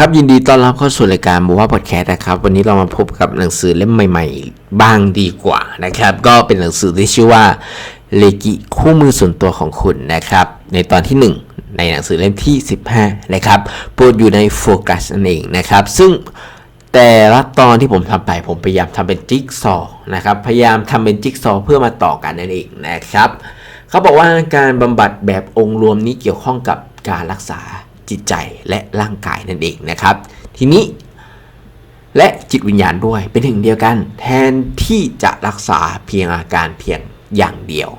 ครับยินดีต้อนรับเข้าสู่รายการบูว่าพอดแคสต์นะครับ วันนี้เรามาพบกับหนังสือเล่มใหม่ ๆ บ้างดีกว่านะครับ ก็เป็นหนังสือที่ชื่อว่าเลกิคู่มือส่วนตัวของคุณนะครับ ในตอนที่ 1 ในหนังสือเล่มที่ 15 นะครับโปรดอยู่ในโฟกัสนั่นเองนะครับ ซึ่งแต่ละตอนที่ผมทำไปผมพยายามทำเป็นจิ๊กซอว์นะครับพยายามทำเป็นจิ๊กซอว์เพื่อมาต่อกันนั่นเองนะครับ เขาบอกว่าการบำบัดแบบองค์รวมนี้เกี่ยวข้องกับการรักษา จิตใจและร่างกายนั่นเองนะครับ ทีนี้ และจิตวิญญาณด้วยเป็นหนึ่งเดียวกัน แทนที่จะรักษาเพียงอาการเพียงอย่างเดียว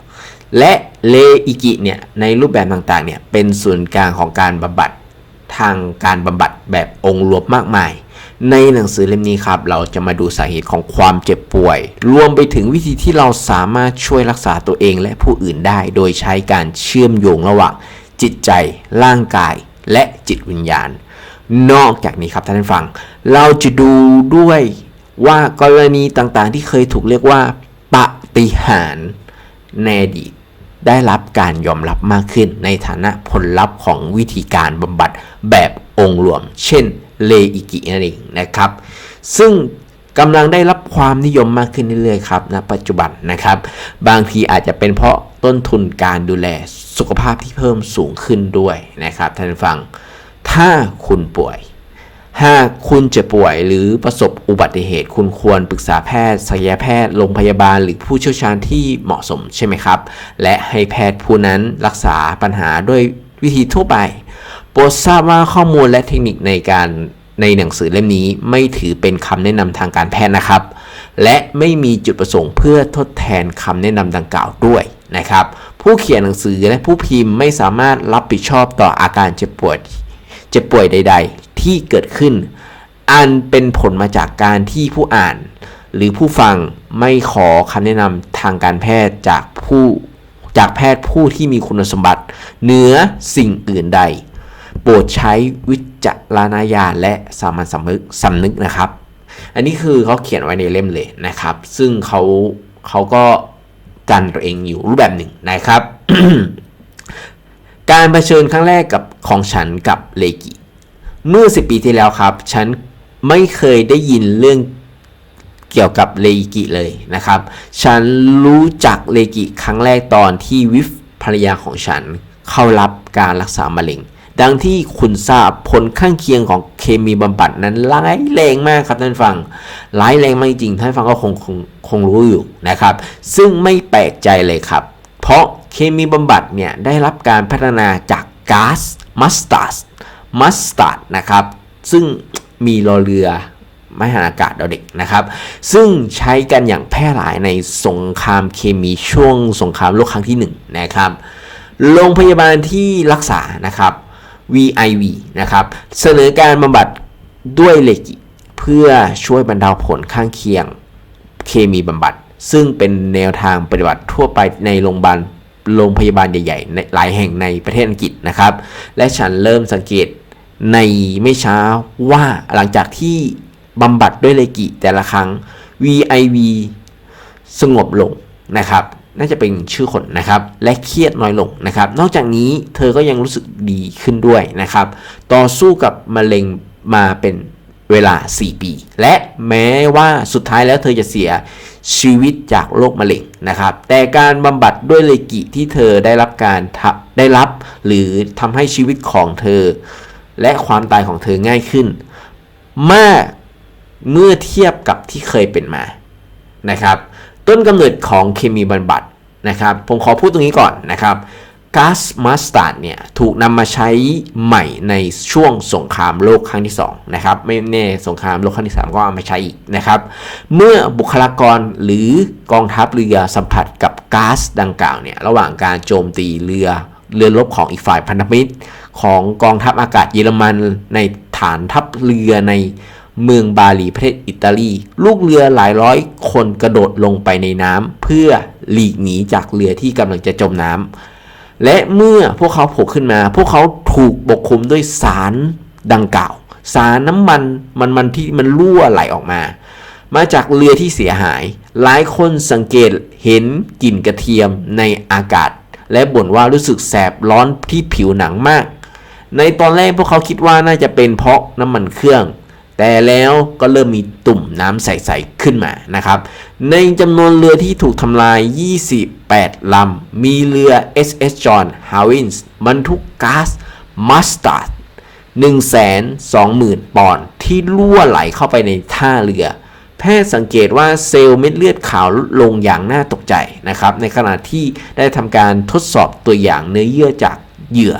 และเลอิกิเนี่ยในรูปแบบต่างๆเนี่ยเป็นศูนย์กลางของการบำบัดทางการบำบัดแบบองค์รวมมากมายในหนังสือเล่มนี้ครับ เราจะมาดูสาเหตุของความเจ็บป่วย รวมไปถึงวิธีที่เราสามารถช่วยรักษาตัวเองและผู้อื่นได้ โดยใช้การเชื่อมโยงระหว่างจิตใจ ร่างกาย และจิตวิญญาณ นอกจากนี้ครับท่านผู้ฟัง เราจะดูด้วยว่ากรณีต่างๆ ที่เคยถูกเรียกว่าปฏิหารในอดีตได้รับการยอมรับมากขึ้นในฐานะผลลัพธ์ของวิธีการบำบัดแบบองค์รวม เช่นเลอิกินั่นเองนะครับ ซึ่ง กำลังได้รับความนิยมมากขึ้นเรื่อยๆครับณปัจจุบันนะครับ บางทีอาจจะเป็นเพราะต้นทุนการดูแลสุขภาพที่เพิ่มสูงขึ้นด้วยนะครับท่านฟัง ถ้าคุณป่วยหากคุณเจ็บป่วยหรือประสบอุบัติเหตุ คุณควรปรึกษาแพทย์ศัลยแพทย์โรงพยาบาลหรือผู้เชี่ยวชาญที่เหมาะสมใช่ไหมครับ และให้แพทย์ผู้นั้นรักษาปัญหาด้วยวิธีทั่วไป โปรดทราบว่าข้อมูลและเทคนิคในการ ในหนังสือเล่มนี้ไม่ถือเป็นคำแนะนำทางการแพทย์นะครับ และไม่มีจุดประสงค์เพื่อทดแทนคำแนะนำดังกล่าวด้วยนะครับ ผู้เขียนหนังสือและผู้พิมพ์ไม่สามารถรับผิดชอบต่ออาการเจ็บป่วยเจ็บป่วยใด ๆ ที่เกิดขึ้น อันเป็นผลมาจากการที่ผู้อ่าน หรือผู้ฟังไม่ขอคำแนะนำทางการแพทย์จากผู้จากแพทย์ผู้ที่มีคุณสมบัติ เหนือสิ่งอื่นใด โปรดใช้วิ จารณญาณและสามัญสำนึกสำนึกนะครับ อันนี้คือเขาเขียนไว้ในเล่มเลยนะครับ ซึ่งเขาเขาก็กันตัวเองอยู่รูปแบบหนึ่งนะครับ การเผชิญครั้งแรกกับของฉันกับเลกิเมื่อ 10 ปีที่แล้วครับ ฉันไม่เคยได้ยินเรื่องเกี่ยวกับเลกิเลยนะครับ ฉันรู้จักเลกิครั้งแรกตอนที่วิฟภรรยาของฉันเข้ารับการรักษามะเร็ง ดังที่คุณทราบผลข้างเคียงของเคมีบำบัดนั้นร้ายแรงมากครับท่านฟังร้ายแรงมากจริงท่านฟังก็คงคงคงรู้อยู่นะครับ ซึ่งไม่แปลกใจเลยครับ เพราะเคมีบำบัดเนี่ยได้รับการพัฒนาจากก๊าซมัสตาร์ดมัสตาร์ดนะครับ ซึ่งมีรอเรือไม่หันอากาศเราเด็กนะครับ ซึ่งใช้กันอย่างแพร่หลายในสงครามเคมีช่วงสงครามโลกครั้งที่1นะครับ โรงพยาบาลที่รักษานะครับ VIV นะครับ เสนอการบำบัดด้วยเลกิเพื่อช่วยบรรเทาผลข้างเคียงเคมีบำบัด ซึ่งเป็นแนวทางปฏิบัติทั่วไปในโรงพยาบาลโรงพยาบาลใหญ่ๆในหลายแห่งในประเทศอังกฤษนะครับ และฉันเริ่มสังเกตในไม่ช้าว่าหลังจากที่บำบัดด้วยเลกิแต่ละครั้ง VIV สงบลงนะครับ น่าจะเป็นชื่อคนนะครับ และเครียดน้อยลงนะครับ นอกจากนี้เธอก็ยังรู้สึกดีขึ้นด้วยนะครับ ต่อสู้กับมะเร็งมาเป็นเวลา 4 ปี และแม้ว่าสุดท้ายแล้วเธอจะเสียชีวิตจากโรคมะเร็งนะครับ แต่การบำบัดด้วยเลกิที่เธอได้รับการได้รับ หรือทำให้ชีวิตของเธอ และความตายของเธอง่ายขึ้นมากเมื่อเทียบกับที่เคยเป็นมานะครับ ต้นกำเนิดของเคมีบำบัดนะครับ ผมขอพูดตรงนี้ก่อนนะครับก๊าซมัสตาร์ดเนี่ยถูกนำมาใช้ใหม่ในช่วงสงครามโลกครั้งที่2นะครับไม่แน่สงครามโลกครั้งที่ 3 ก็เอามาใช้อีกนะครับ เมื่อบุคลากรหรือกองทัพเรือสัมผัสกับก๊าซดังกล่าวเนี่ยระหว่างการโจมตีเรือเรือรบของอีกฝ่ายพันธมิตร ของกองทัพอากาศเยอรมันในฐานทัพเรือใน เมืองบาหลีประเทศอิตาลี ลูกเรือหลายร้อยคนกระโดดลงไปในน้ำเพื่อหลีกหนีจากเรือที่กำลังจะจมน้ำและเมื่อพวกเขาโผล่ขึ้นมา พวกเขาถูกปกคลุมด้วยสารดังกล่าว สารน้ำมันมันมันที่มันรั่วไหลออกมา มาจากเรือที่เสียหาย หลายคนสังเกตเห็นกลิ่นกระเทียมในอากาศ และบ่นว่ารู้สึกแสบร้อนที่ผิวหนังมาก ในตอนแรกพวกเขาคิดว่าน่าจะเป็นเพราะน้ำมันเครื่อง แต่แล้วก็เริ่มมีตุ่มน้ำใสๆขึ้นมานะครับ ในจำนวนเรือที่ถูกทำลาย 28 ลำ มีเรือ SS John Hawins บรรทุกก๊าซมัสตาร์ด120,000 ปอนด์ที่รั่วไหลเข้าไปในท่าเรือ แพทย์สังเกตว่าเซลล์เม็ดเลือดขาวลดลงอย่างน่าตกใจนะครับ ในขณะที่ได้ทำการทดสอบตัวอย่างเนื้อเยื่อจากเหยื่อ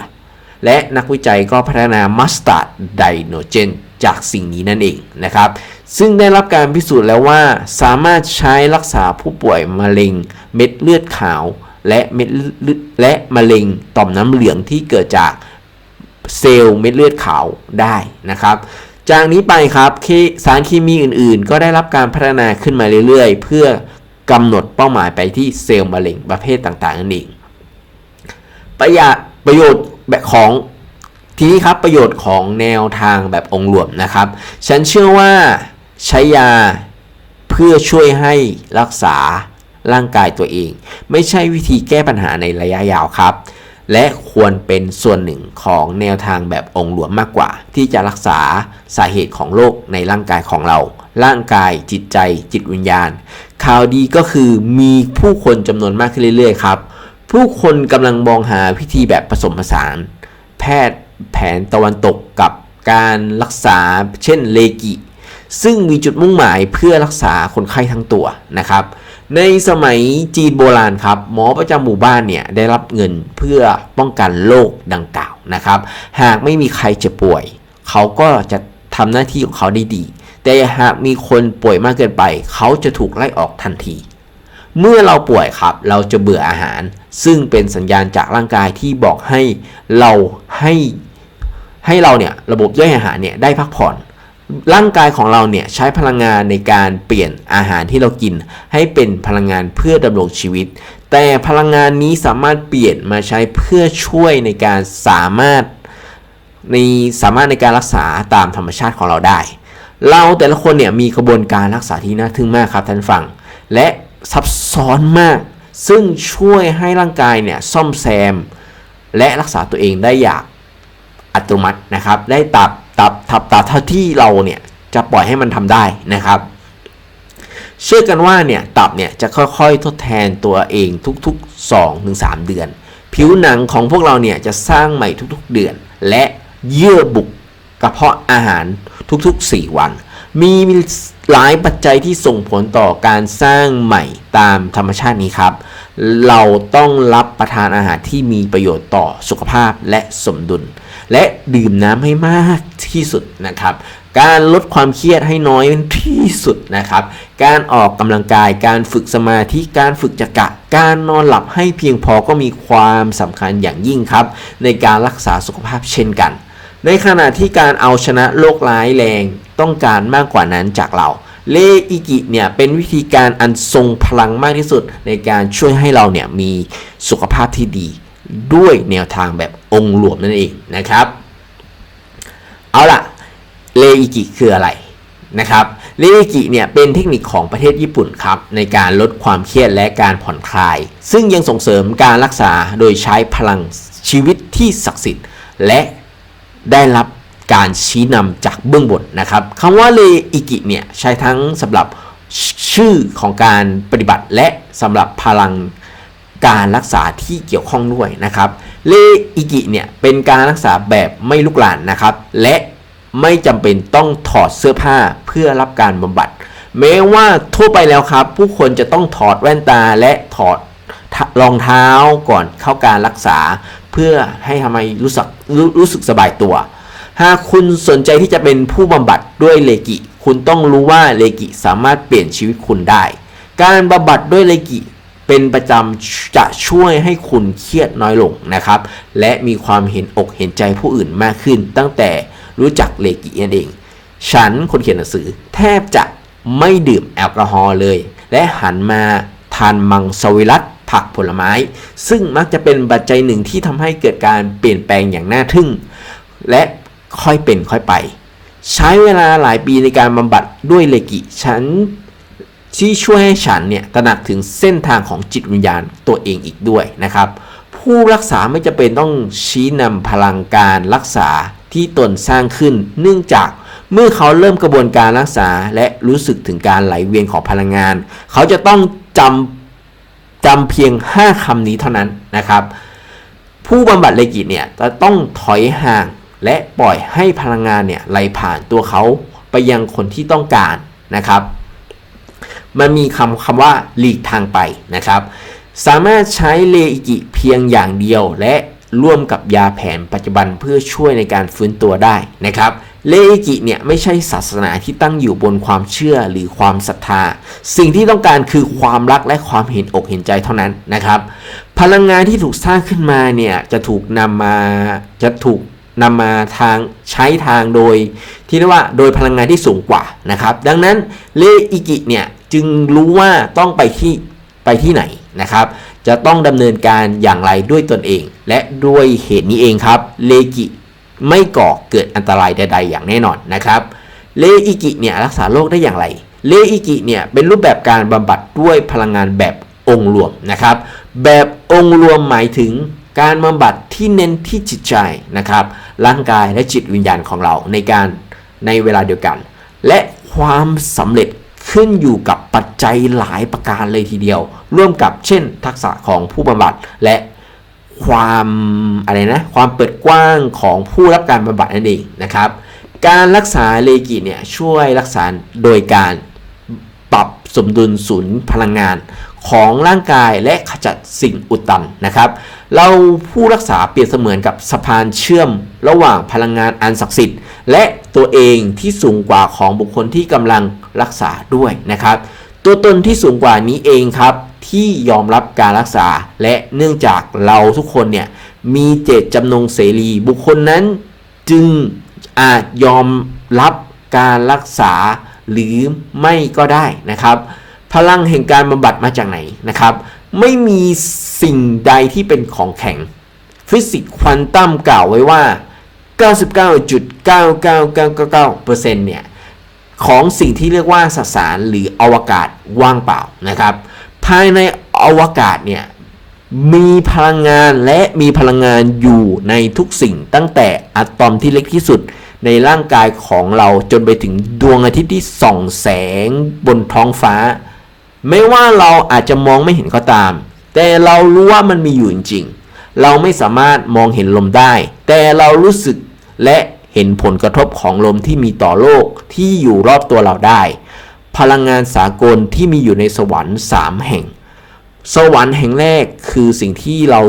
และนักวิจัยก็พัฒนามัสตาร์ดไดโนเจน จากสิ่งนี้นั่นเองนะครับ ซึ่งได้รับการพิสูจน์แล้วว่าสามารถใช้รักษาผู้ป่วยมะเร็งเม็ดเลือดขาว และเม็ดและมะเร็งต่อมน้ำเหลืองที่เกิดจากเซลล์เม็ดเลือดขาวได้นะครับจากนี้ไปครับสารเคมีอื่นๆ ก็ได้รับการพัฒนาขึ้นมาเรื่อยๆ เพื่อกำหนดเป้าหมายไปที่เซลล์มะเร็งประเภทต่างๆนั่นเองประหยัดประโยชน์แบบของ ทีนี้ครับประโยชน์ของแนวทางแบบองค์รวมนะครับ ฉันเชื่อว่าใช้ยาเพื่อช่วยให้รักษาร่างกายตัวเอง ไม่ใช่วิธีแก้ปัญหาในระยะยาวครับ และควรเป็นส่วนหนึ่งของแนวทางแบบองค์รวมมากกว่า ที่จะรักษาสาเหตุของโรคในร่างกายของเรา ร่างกายจิตใจ จิตวิญญาณ ข่าวดีก็คือมีผู้คนจำนวนมากขึ้นเรื่อยๆครับ ผู้คนกำลังมองหาพิธีแบบผสมผสาน แพทย์ แผนตะวันตกกับการรักษาเช่นเลกิ ซึ่งมีจุดมุ่งหมายเพื่อรักษาคนไข้ทั้งตัวนะครับ ในสมัยจีนโบราณครับหมอประจำหมู่บ้านเนี่ยได้รับเงินเพื่อป้องกันโรคดังกล่าวนะครับ หากไม่มีใครเจ็บป่วย เขาก็จะทำหน้าที่ของเขาได้ดี แต่หากมีคนป่วยมากเกินไป เขาจะถูกไล่ออกทันที เมื่อเราป่วยครับ เราจะเบื่ออาหาร ซึ่งเป็นสัญญาณจากร่างกายที่บอกให้เราให้ ให้เราเนี่ยระบบย่อยอาหารเนี่ยได้พักผ่อน ร่างกายของเราเนี่ยใช้พลังงานในการเปลี่ยนอาหารที่เรากิน ให้เป็นพลังงานเพื่อดำรงชีวิต แต่พลังงานนี้สามารถเปลี่ยนมาใช้เพื่อช่วยในการสามารถในสามารถในการรักษาตามธรรมชาติของเราได้ เราแต่ละคนเนี่ยมีกระบวนการรักษาที่น่าทึ่งมากครับท่านฟัง และซับซ้อนมาก ซึ่งช่วยให้ร่างกายเนี่ยซ่อมแซม และรักษาตัวเองได้อย่าง อัตโนมัตินะครับ ได้ตับตับตับตับเท่าที่เราเนี่ยจะปล่อยให้มันทำได้นะครับ เชื่อกันว่าเนี่ยตับเนี่ยจะค่อยๆทดแทนตัวเองทุกๆ 2-3 เดือน ผิวหนังของพวกเราเนี่ยจะสร้างใหม่ทุกๆเดือน และเยื่อบุกกระเพาะอาหารทุกๆ 4 วัน มีหลายปัจจัยที่ส่งผลต่อการสร้างใหม่ตามธรรมชาตินี้ครับ เราต้องรับประทานอาหารที่มีประโยชน์ต่อสุขภาพและสมดุล และดื่มน้ำให้มากที่สุดนะครับ การลดความเครียดให้น้อยที่สุดนะครับ การออกกำลังกาย การฝึกสมาธิ การฝึกจักระการนอนหลับให้เพียงพอก็มีความสำคัญอย่างยิ่งครับ ในการรักษาสุขภาพเช่นกัน ในขณะที่การเอาชนะโรคร้ายแรงต้องการมากกว่านั้นจากเราเลอิกิเนี่ยเป็นวิธีการอันทรงพลังมากที่สุดในการช่วยให้เราเนี่ยมีสุขภาพที่ดี ด้วยแนวทางแบบองค์รวมนั่นเองนะครับ เอาล่ะเลอิกิคืออะไรนะครับเลอิกิเนี่ยเป็นเทคนิคของประเทศญี่ปุ่นครับในการลดความเครียดและการผ่อนคลาย ซึ่งยังส่งเสริมการรักษาโดยใช้พลังชีวิตที่ศักดิ์สิทธิ์ และได้รับการชี้นำจากเบื้องบนนะครับคำว่าเลอิกิเนี่ยใช้ทั้งสำหรับชื่อของการปฏิบัติและสำหรับพลัง การรักษาที่เกี่ยวข้องด้วยนะครับเลอิกิเนี่ยเป็นการรักษาแบบไม่ลุกลานนะครับ และไม่จำเป็นต้องถอดเสื้อผ้าเพื่อรับการบำบัด แม้ว่าทั่วไปแล้วครับ ผู้คนจะต้องถอดแว่นตาและถอดรองเท้าก่อนเข้าการรักษา เพื่อให้ทำให้รู้สึกรรู้สึกสบายตัว หากคุณสนใจที่จะเป็นผู้บำบัดด้วยเลกิ คุณต้องรู้ว่าเลกิสามารถเปลี่ยนชีวิตคุณได้ การบำบัดด้วยเลกิ เป็นประจำจะช่วยให้คุณเครียดน้อยลงนะครับ และมีความเห็นอกเห็นใจผู้อื่นมากขึ้น ตั้งแต่รู้จักเลกินั่นเอง ฉันคนเขียนหนังสือ แทบจะไม่ดื่มแอลกอฮอล์เลย และหันมาทานมังสวิรัตผักผลไม้ ซึ่งมักจะเป็นปัจจัยหนึ่งที่ทำให้เกิดการเปลี่ยนแปลงอย่างน่าทึ่ง และค่อยเป็นค่อยไป ใช้เวลาหลายปีในการบำบัดด้วยเลกิฉัน ที่ช่วยให้ฉันเนี่ยตระหนักถึงเส้นทางของจิตวิญญาณตัวเองอีกด้วยนะครับ ผู้รักษาไม่จะเป็นต้องชี้นำพลังการรักษาที่ตนสร้างขึ้น เนื่องจากเมื่อเขาเริ่มกระบวนการรักษาและรู้สึกถึงการไหลเวียนของพลังงาน เขาจะต้องจำจำเพียง 5คำนี้เท่านั้นนะครับ ผู้บำบัดเลกิเนี่ยจะต้องถอยห่างและปล่อยให้พลังงานเนี่ยไหลผ่านตัวเขาไปยังคนที่ต้องการนะครับ มันมีคำคำว่าหลีกทางไปนะครับ สามารถใช้เลอิกิเพียงอย่างเดียว และร่วมกับยาแผนปัจจุบันเพื่อช่วยในการฟื้นตัวได้นะครับเลอิกิเนี่ยไม่ใช่ศาสนาที่ตั้งอยู่บนความเชื่อหรือความศรัทธา สิ่งที่ต้องการคือความรักและความเห็นอกเห็นใจเท่านั้นนะครับ พลังงานที่ถูกสร้างขึ้นมาเนี่ยจะถูกนำมาจะถูกนำมาทางใช้ทางโดย ที่เรียกว่าโดยพลังงานที่สูงกว่านะครับ ดังนั้นเลอิกิเนี่ย จึงรู้ว่าต้องไปที่ไปที่ไหนนะครับ จะต้องดำเนินการอย่างไรด้วยตนเอง และด้วยเหตุนี้เองครับเลกิไม่ก่อเกิดอันตรายใด ๆ อย่างแน่นอนนะครับเลอิกิเนี่ยรักษาโรคได้อย่างไรเลอิกิเนี่ยเป็นรูปแบบการบำบัดด้วยพลังงานแบบองค์รวมนะครับ แบบองค์รวมหมายถึงการบำบัดที่เน้นที่จิตใจนะครับ ร่างกายและจิตวิญญาณของเราในการในเวลาเดียวกัน และความสำเร็จ ขึ้นอยู่กับปัจจัยหลายประการเลยทีเดียว ร่วมกับเช่น ทักษะของผู้บำบัดและความอะไรนะความเปิดกว้างของผู้รับการบำบัดนั่นเองนะครับ การรักษาเลกิเนี่ยช่วยรักษาโดยการปรับสมดุลศูนย์พลังงาน ของร่างกายและขจัดสิ่งอุดตันนะครับ เราผู้รักษาเปรียบเสมือนกับสะพานเชื่อมระหว่างพลังงานอันศักดิ์สิทธิ์ และตัวเองที่สูงกว่าของบุคคลที่กำลังรักษาด้วยนะครับ ตัวตนที่สูงกว่านี้เองครับที่ยอมรับการรักษาและเนื่องจากเราทุกคนเนี่ยมีเจตจำนงเสรี บุคคลนั้นจึงอาจยอมรับการรักษาหรือไม่ก็ได้นะครับ พลังแห่งการบำบัดมาจากไหนนะครับ ไม่มีสิ่งใดที่เป็นของแข็ง ฟิสิกส์ควอนตัมกล่าวไว้ว่า 99.99999%เนี่ยของสิ่งที่เรียกว่าสสารหรืออวกาศว่างเปล่านะครับ ภายในอวกาศเนี่ยมีพลังงานและมีพลังงานอยู่ในทุกสิ่งตั้งแต่อะตอมที่เล็กที่สุดในร่างกายของเราจนไปถึงดวงอาทิตย์ที่ส่องแสงบนท้องฟ้า ไม่ว่าเราอาจจะมองไม่เห็นก็ตาม แต่เรารู้ว่ามันมีอยู่จริงๆ เราไม่สามารถมองเห็นลมได้ แต่เรารู้สึกและเห็นผลกระทบของลมที่มีต่อโลกที่อยู่รอบตัวเราได้ พลังงานสากลที่มีอยู่ในสวรรค์สามแห่ง สวรรค์แห่งแรกคือสิ่งที่เรา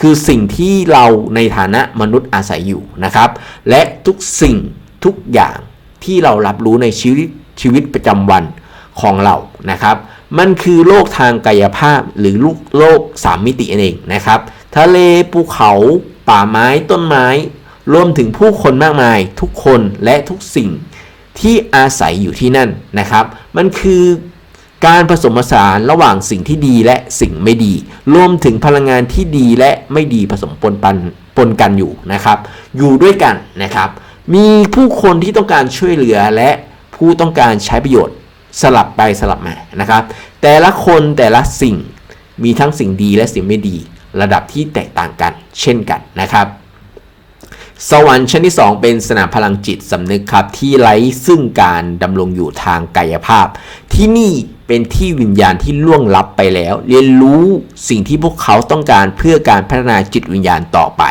คือสิ่งที่เราในฐานะมนุษย์อาศัยอยู่นะครับ และทุกสิ่งทุกอย่างที่เรารับรู้ในชีวิตชีวิตประจำวัน ของเรานะครับ มันคือโลกทางกายภาพหรือลูกโลกสามมิติเองนะครับ ทะเลภูเขา ป่าไม้ต้นไม้ รวมถึงผู้คนมากมาย ทุกคนและทุกสิ่งที่อาศัยอยู่ที่นั่นนะครับ มันคือการผสมผสานระหว่างสิ่งที่ดีและสิ่งไม่ดี รวมถึงพลังงานที่ดีและไม่ดีผสมปนปันปนกันอยู่นะครับ อยู่ด้วยกันนะครับ มีผู้คนที่ต้องการช่วยเหลือและผู้ต้องการใช้ประโยชน์ สลับไปสลับมานะครับ แต่ละคนแต่ละสิ่งมีทั้งสิ่งดีและสิ่งไม่ดี ระดับที่แตกต่างกัน เช่นกันนะครับ สวรรค์ชั้นที่ 2 เป็นสนามพลังจิตสำนึกครับ ที่ไร้ซึ่งการดำรงอยู่ทางกายภาพ ที่นี่เป็นที่วิญญาณที่ล่วงลับไปแล้ว เรียนรู้สิ่งที่พวกเขาต้องการเพื่อการพัฒนาจิตวิญญาณต่อไป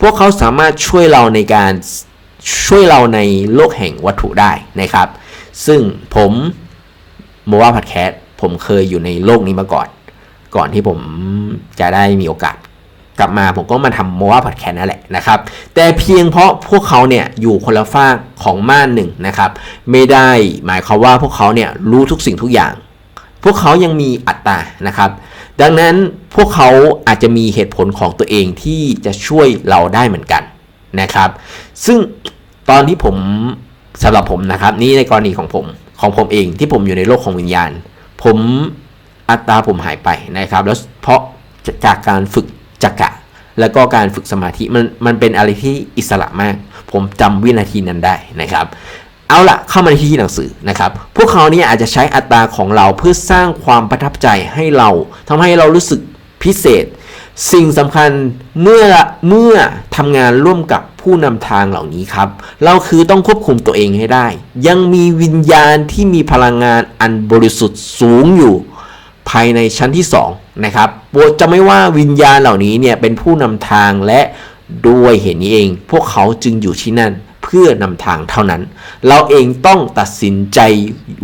พวกเขาสามารถช่วยเราในการช่วยเราในโลกแห่งวัตถุได้นะครับ ซึ่งผม โมว่าพัดแคสผมเคยอยู่ในโลกนี้มาก่อน ก่อนที่ผมจะได้มีโอกาสกลับมาผมก็มาทำโมว่าพอดแคสต์นั่นแหละนะครับ แต่เพียงเพราะพวกเขาเนี่ยอยู่คนละฝากของม่านหนึ่งนะครับ ไม่ได้หมายความว่าพวกเขาเนี่ยรู้ทุกสิ่งทุกอย่าง พวกเขายังมีอัตตานะครับ ดังนั้นพวกเขาอาจจะมีเหตุผลของตัวเองที่จะช่วยเราได้เหมือนกันนะครับ ซึ่งตอนที่ผมสำหรับผมนะครับ นี่ในกรณีของผม ของผมเองที่ผมอยู่ในโลกของวิญญาณ ผมอัตราผมหายไปนะครับ แล้วเพราะจากการฝึกจักระแล้วก็การฝึกสมาธิมันมันเป็นอะไรที่อิสระมาก ผมจำวินาทีนั้นได้นะครับ เอาละเข้ามาที่หนังสือนะครับ พวกเขาเนี่ยอาจจะใช้อัตราของเราเพื่อสร้างความประทับใจให้เราทำให้เรารู้สึกพิเศษ สิ่งสำคัญเมื่อเมื่อทำงานร่วมกับผู้นำทางเหล่านี้ครับ เราคือต้องควบคุมตัวเองให้ได้ ยังมีวิญญาณที่มีพลังงานอันบริสุทธิ์สูงอยู่ ภายในชั้นที่2นะครับโปรดจะไม่ว่าวิญญาณเหล่านี้เนี่ยเป็นผู้นำทางและด้วยเหตุนี้เอง พวกเขาจึงอยู่ที่นั่นเพื่อนำทางเท่านั้น เราเองต้องตัดสินใจ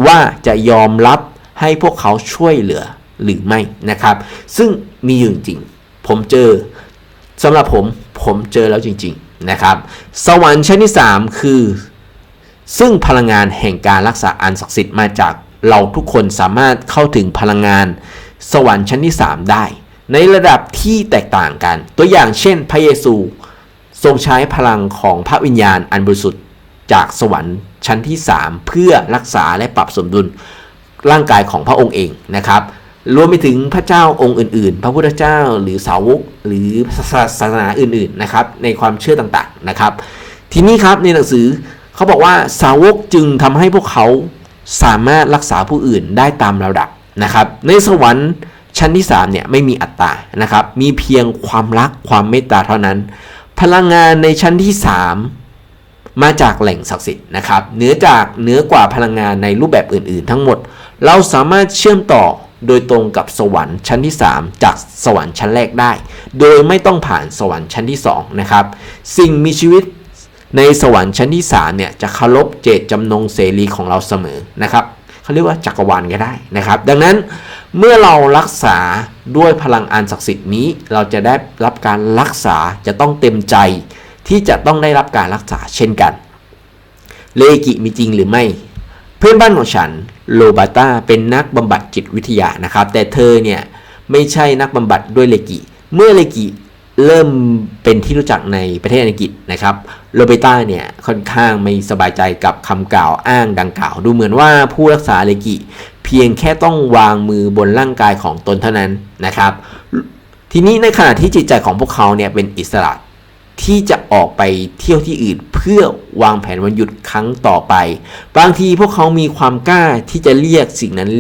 ว่าจะยอมรับให้พวกเขาช่วยเหลือหรือไม่นะครับ ซึ่งมีอยู่จริง ผมเจอสำหรับผมผมเจอแล้วจริง ๆนะครับ สวรรค์ชั้นที่ 3 คือ ซึ่งพลังงานแห่งการรักษาอันศักดิ์สิทธิ์มาจากเราทุกคนสามารถเข้าถึงพลังงาน สวรรค์ชั้นที่ 3 ได้ ในระดับที่แตกต่างกัน ตัวอย่างเช่น พระเยซูทรงใช้พลังของพระวิญญาณอันบริสุทธิ์จากสวรรค์ชั้นที่ 3 เพื่อรักษาและปรับสมดุลร่างกายของพระองค์เองนะครับ รวมไปถึงพระเจ้าองค์อื่นๆ พระพุทธเจ้าหรือสาวกหรือศาสนาอื่นๆนะครับในความเชื่อต่างๆนะครับ ทีนี้ครับในหนังสือเขาบอกว่าสาวกจึงทำให้พวกเขาสามารถรักษาผู้อื่นได้ตามระดับนะครับ ในสวรรค์ชั้นที่3เนี่ยไม่มีอัตตานะครับ มีเพียงความรักความเมตตาเท่านั้น พลังงานในชั้นที่ 3 มาจากแหล่งศักดิ์สิทธิ์นะครับเหนือจากเหนือกว่าพลังงานในรูปแบบอื่น ๆ ทั้งหมด เราสามารถเชื่อมต่อ โดยตรงกับสวรรค์ชั้นที่ 3 จากสวรรค์ชั้นแรกได้ โดยไม่ต้องผ่านสวรรค์ชั้นที่2นะครับสิ่งมีชีวิตในสวรรค์ชั้นที่3เนี่ยจะเคารพเจตจำนงเสรีของเราเสมอนะครับเขาเรียกว่าจักรวาลก็ได้นะครับ ดังนั้นเมื่อเรารักษาด้วยพลังอันศักดิ์สิทธิ์นี้ เราจะได้รับการรักษาจะต้องเต็มใจ ที่จะต้องได้รับการรักษาเช่นกันเลกิมีจริงหรือไม่ เพื่อนบ้านของฉัน โลบาตาเป็นนักบำบัดจิตวิทยานะครับ แต่เธอเนี่ยไม่ใช่นักบำบัดด้วยเลกิเมื่อเลกิเริ่มเป็นที่รู้จักในประเทศอังกฤษนะครับ โรเบต้าเนี่ยค่อนข้างไม่สบายใจกับคำกล่าวอ้างดังกล่าว ดูเหมือนว่าผู้รักษาเลกิเพียงแค่ต้องวางมือบนร่างกายของตนเท่านั้นนะครับ ทีนี้ในขณะที่จิตใจของพวกเขาเนี่ยเป็นอิสระ ที่จะออกไปเที่ยวที่อื่น เพื่อวางแผนวันหยุดครั้งต่อไป บางทีพวกเขามีความกล้าที่จะเรียกสิ่งนั้น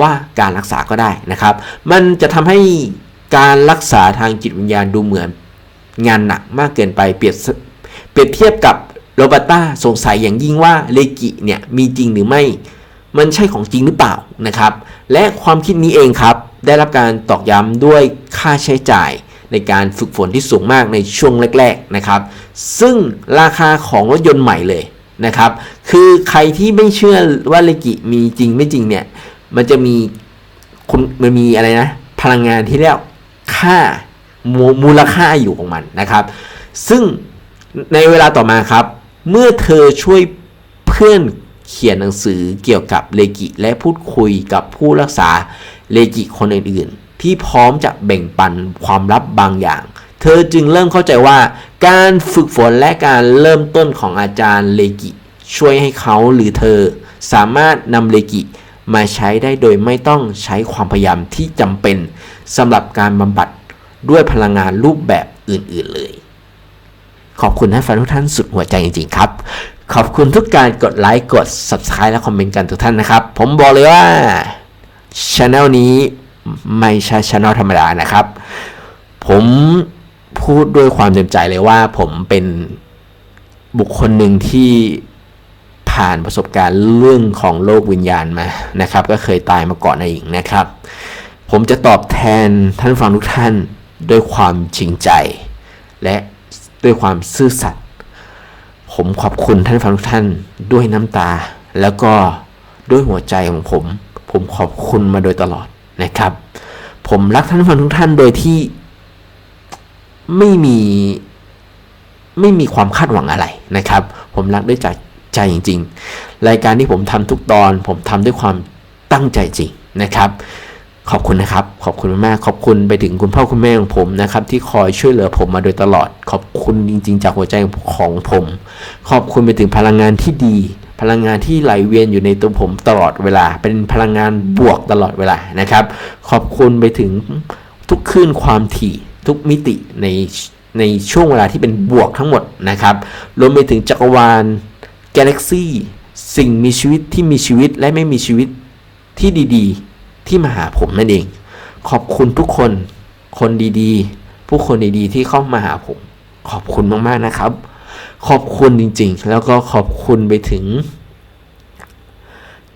ว่าการรักษาก็ได้นะครับ มันจะทำให้การรักษาทางจิตวิญญาณดูเหมือน งานหนักมากเกินไปเปรียบเปรียบเทียบกับโรบตตาสงสัยอย่างยิ่งว่าเลกิเนี่ยมีจริงหรือไม่ มันใช่ของจริงหรือเปล่านะครับ และความคิดนี้เองครับ ได้รับการตอกย้ำด้วยค่าใช้จ่าย ในการฝึกฝนที่สูงมากในช่วงแรกๆนะครับ ซึ่งราคาของรถยนต์ใหม่เลยนะครับ คือใครที่ไม่เชื่อว่าเลกิมีจริงไม่จริงเนี่ย มันจะมีคุณมันมีอะไรนะ พลังงานที่เรียกค่ามูมูลค่าอยู่ของมันนะครับ ซึ่งในเวลาต่อมาครับ เมื่อเธอช่วยเพื่อนเขียนหนังสือเกี่ยวกับเลกิและพูดคุยกับผู้รักษาเลกิคนอื่น ที่พร้อมจะแบ่งปันความลับบางอย่าง เธอจึงเริ่มเข้าใจว่า การฝึกฝนและการเริ่มต้นของอาจารย์เลกิ ช่วยให้เขาหรือเธอ สามารถนำเลกิมาใช้ได้โดยไม่ต้องใช้ความพยายามที่จำเป็นสำหรับการบำบัดด้วยพลังงานรูปแบบอื่น ๆ เลย ขอบคุณท่านฟังทุกท่านสุดหัวใจจริง ๆ ครับ ขอบคุณทุกการกดไลค์ กด Subscribe และคอมเมนต์กันทุกท่านนะครับ ผมบอกเลยว่าช anel นี้ ไม่ใช่ช anel ธรรมดานะครับ ผมพูดด้วยความเต็มใจเลยว่าผมเป็นบุคคลหนึ่งที่ผ่านประสบการณ์เรื่องของโลกวิญญาณมานะครับ ก็เคยตายมาก่อนเองนะครับ ผมจะตอบแทนท่านฟังทุกท่านด้วยความจริงใจ และด้วยความซื่อสัตย์ผมขอบคุณท่านฟังทุกท่านด้วยน้ำตา แล้วก็ด้วยหัวใจของผม ผมขอบคุณมาโดยตลอด นะครับ ผมรักท่านฟังทุกท่านโดยที่ไม่มีไม่มีความคาดหวังอะไรนะครับ ผมรักด้วยใจใจจริง ๆ รายการที่ผมทำทุกตอน ผมทำด้วยความตั้งใจจริงนะครับ ขอบคุณนะครับ ขอบคุณมากขอบคุณไปถึงคุณพ่อคุณแม่ของผมนะครับ ที่คอยช่วยเหลือผมมาโดยตลอด ขอบคุณจริง ๆ จากหัวใจของผม ขอบคุณไปถึงพลังงานที่ดี พลังงานที่ไหลเวียนอยู่ในตัวผมตลอดเวลา เป็นพลังงานบวกตลอดเวลานะครับ ขอบคุณไปถึงทุกคลื่นความถี่ทุกมิติในในช่วงเวลาที่เป็นบวกทั้งหมดนะครับ รวมไปถึงจักรวาลกาแล็กซี่สิ่งมีชีวิตที่มีชีวิตและไม่มีชีวิตที่ดีๆ ที่มาหาผมนั่นเอง ขอบคุณทุกคนคนดีๆ ผู้คนดีๆ ที่เข้ามาหาผม ขอบคุณมากๆนะครับ ขอบคุณจริง ๆ แล้วก็ขอบคุณไปถึง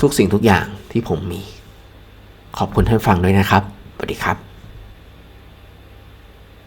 ทุกสิ่งทุกอย่างที่ผมมี ขอบคุณท่านฟังด้วยนะครับสวัสดีครับ